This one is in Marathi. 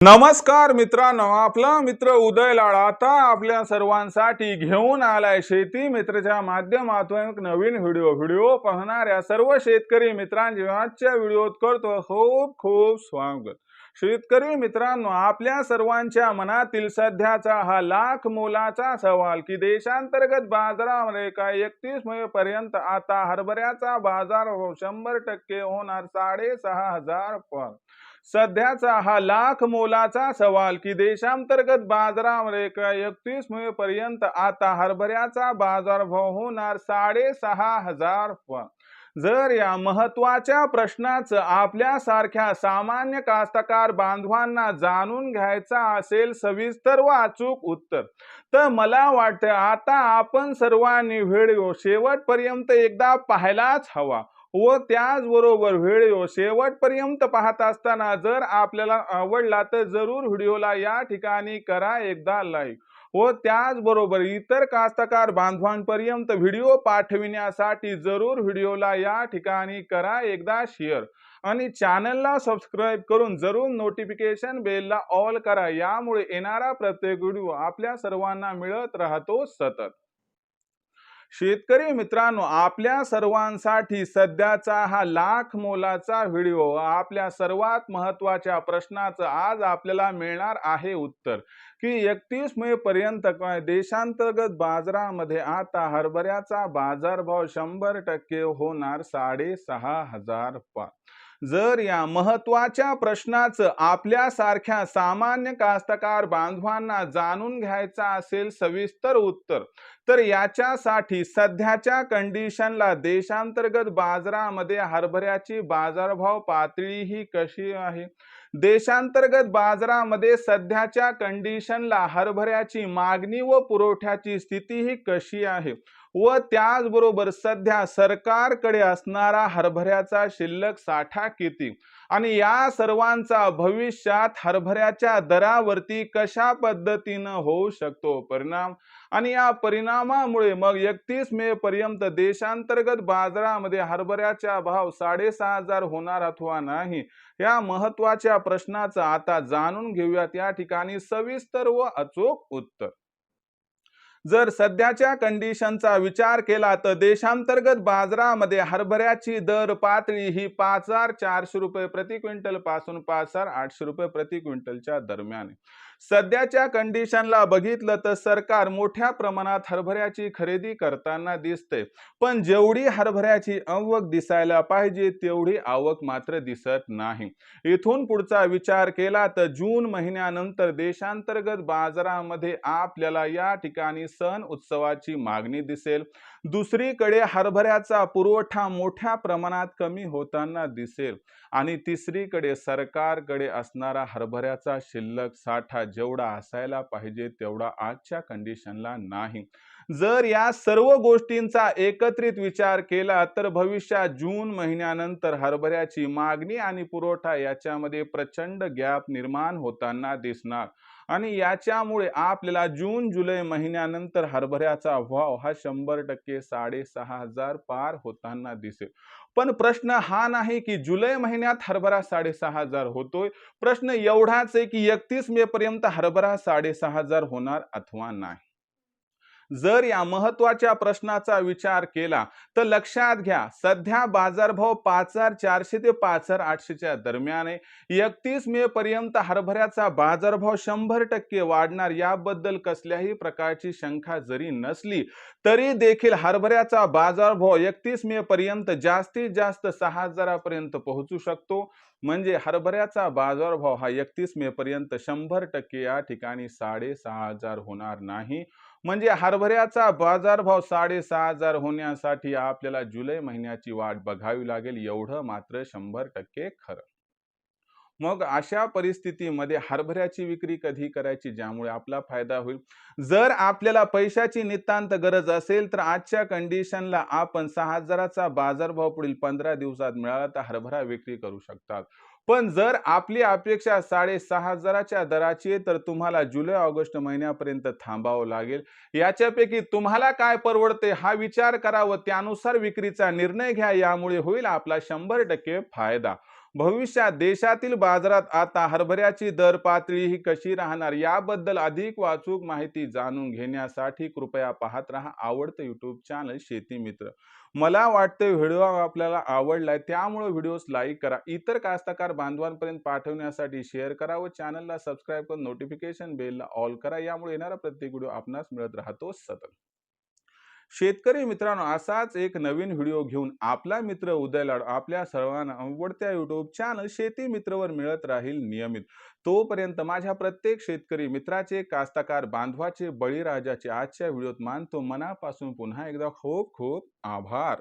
नमस्कार मित्रांनो आपला मित्र उदय लाड आता आपल्या सर्वांसाठी घेऊन आलाय शेती मित्रच्या माध्यमातून एक नवीन व्हिडिओ. व्हिडिओ पाहणाऱ्या सर्व शेतकरी मित्रांचे आजच्या व्हिडिओत करतो खूप खूप स्वागत. शेतकरी मित्रांनो आपल्या सर्वांच्या मनातील सध्याचा हा लाख मोलाचा सवाल की देशांतर्गत बाजारामध्ये काय एकतीस मे पर्यंत आता हरभऱ्याचा बाजार शंभर टक्के होणार साडेसहा हजार पण सध्याचा हा लाख मोलाचा सवाल की देशांतर्गत बाजारामध्ये एकतीस मे पर्यंत आता हरभऱ्याचा बाजारभाव होणार साडेसहा हजार जर या महत्त्वाच्या प्रश्नाचं आपल्यासारख्या सामान्य कास्तकार बांधवांना जाणून घ्यायचा असेल सविस्तर व अचूक उत्तर. तर मला वाटतं आता आपण सर्वांनी व्हिडिओ शेवटपर्यंत एकदा पाहायलाच हवा. व त्याचबरोबर व्हिडिओ शेवटपर्यंत पाहत असताना जर आपल्याला आवडला तर जरूर व्हिडिओला या ठिकाणी करा एकदा लाईक. व त्याचबरोबर इतर कास्तकार बांधवांपर्यंत व्हिडिओ पाठविण्यासाठी जरूर व्हिडिओला या ठिकाणी करा एकदा शेअर. आणि चॅनलला सबस्क्राईब करून जरूर नोटिफिकेशन बेलला ऑल करा. यामुळे येणारा प्रत्येक व्हिडिओ आपल्या सर्वांना मिळत राहतो सतत. शेतकरी मित्रांनो आपल्या सर्वांसाठी सध्याचा हा लाख मोलाचा व्हिडिओ आपल्या सर्वात महत्त्वाच्या प्रश्नाचं आज आपल्याला मिळणार आहे उत्तर. की एकतीस मे पर्यंत देशांतर्गत बाजारामध्ये आता हरभऱ्याचा बाजारभाव शंभर टक्के होणार साडेसहा हजार पाच जर या महत्त्वाच्या प्रश्नाचं आपल्यासारख्या सामान्य कास्तकार बांधवांना जाणून घ्यायचा असेल सविस्तर उत्तर तर याच्यासाठी सध्याच्या कंडिशनला देशांतर्गत बाजारामध्ये हरभऱ्याची बाजारभाव पातळी ही कशी आहे? देशांतर्गत बाजारामध्ये सध्याच्या कंडिशनला हरभऱ्याची मागणी व पुरवठ्याची स्थिती ही कशी आहे? व त्याचबरोबर सध्या सरकारकडे असणारा हरभऱ्याचा शिल्लक साठा किती? आणि या सर्वांचा भविष्यात हरभऱ्याच्या दरावरती कशा पद्धतीनं होऊ शकतो परिणाम? आणि या परिणामामुळे मग एकतीस मे पर्यंत देशांतर्गत बाजारामध्ये हरभऱ्याचा भाव साडेसहा हजार होणार अथवा नाही या महत्त्वाच्या प्रश्नाचं आता जाणून घेऊयात. या ठिकाणी सविस्तर व अचूक उत्तर. जर सध्याच्या कंडिशनचा विचार केला तर देशांतर्गत बाजारामध्ये हरभऱ्याची दर पातळी ही पाच हजार चारशे रुपये प्रति क्विंटलपासून पाच हजार आठशे रुपये प्रति क्विंटलच्या दरम्यान आहे. सध्याच्या कंडिशनला बघितलं तर सरकार मोठ्या प्रमाणात हरभऱ्याची खरेदी करताना दिसते. पण जेवढी हरभऱ्याची आवक दिसायला पाहिजे तेवढी आवक मात्र दिसत नाही. इथून पुढचा विचार केला तर जून महिन्यानंतर देशांतर्गत बाजारामध्ये आपल्याला या ठिकाणी सण उत्सवाची मागणी दिसेल. दुसरीकडे हरभऱ्याचा पुरवठा मोठ्या प्रमाणात कमी होताना दिसेल. आणि तिसरीकडे सरकारकडे असणारा हरभऱ्याचा शिल्लक साठा जेवढा असायला पाहिजे तेवढा आजच्या कंडिशनला नाही. जर या सर्व गोष्टींचा एकत्रित विचार केला तर भविष्यात जून महिन्यानंतर हरभऱ्याची मागणी आणि पुरवठा याच्यामध्ये प्रचंड गॅप निर्माण होताना दिसणार. आणि याच्यामुळे आपल्याला जून जुलै महिन्यानंतर हरभऱ्याचा भाव हा शंभर टक्के साडेसहा हजार पार होताना दिसेल. पण प्रश्न हा नाही की जुलै महिन्यात हरभरा साडेसहा हजार होतोय. प्रश्न एवढाच आहे की एकतीस मे पर्यंत हरभरा साडेसहा हजार होणार अथवा नाही. जर या महत्त्वाच्या प्रश्नाचा विचार केला तर लक्षात घ्या सध्या बाजारभाव पाच हजार चारशे ते पाच हजार आठशेच्या दरम्यान आहे. एकतीस मे पर्यंत हरभऱ्याचा बाजारभाव शंभर टक्के वाढणार याबद्दल कसल्याही प्रकारची शंका जरी नसली तरी देखील हरभऱ्याचा बाजारभाव एकतीस मे पर्यंत जास्तीत जास्त सहा हजारापर्यंत पोहोचू शकतो. म्हणजे हरभऱ्याचा बाजारभाव हा एकतीस मे पर्यंत शंभर टक्के या ठिकाणी साडेसहा हजार होणार नाही. म्हणजे हरभऱ्याचा बाजारभाव साडेसहा हजार होण्यासाठी आपल्याला जुलै महिन्याची वाट बघावी लागेल. एवढं मात्र शंभर टक्के खरं. मग अशा परिस्थितीमध्ये हरभऱ्याची विक्री कधी करायची? ज्यामुळे आपला फायदा होईल. जर आपल्याला पैशाची नितांत गरज असेल तर आजच्या कंडिशनला आपण सहा हजाराचा बाजारभाव पुढील पंधरा दिवसात मिळाला तर हरभरा विक्री करू शकतात. पण जर आपली अपेक्षा साडेसहा हजाराच्या दराची आहे तर तुम्हाला जुलै ऑगस्ट महिन्यापर्यंत थांबावं लागेल. याच्यापैकी तुम्हाला काय परवडते हा विचार करा व त्यानुसार विक्रीचा निर्णय घ्या. यामुळे होईल आपला शंभर टक्के फायदा. भविष्यात देशातील बाजारात आता हरभऱ्याची दर पातळी ही कशी राहणार याबद्दल अधिक वाचूक माहिती जाणून घेण्यासाठी कृपया पाहत राहा आवडतं युट्यूब चॅनल शेती मित्र. मला वाटतं व्हिडिओ आपल्याला आवडलाय त्यामुळे व्हिडिओस लाईक करा. इतर कास्तकार बांधवांपर्यंत पाठवण्यासाठी शेअर करा व चॅनलला सबस्क्राईब करून नोटिफिकेशन बेलला ऑल करा. यामुळे येणारा प्रत्येक व्हिडिओ आपणास मिळत राहतो सतत. शेतकरी मित्रांनो असाच एक नवीन व्हिडिओ घेऊन आपला मित्र उदय लाड आपल्या सर्वांना आवडत्या युट्यूब चॅनल शेती मित्रवर मिळत राहील नियमित. तोपर्यंत माझ्या प्रत्येक शेतकरी मित्राचे कास्ताकार बांधवाचे बळीराजाचे आजच्या व्हिडिओत मानतो मनापासून पुन्हा एकदा खूप खूप आभार.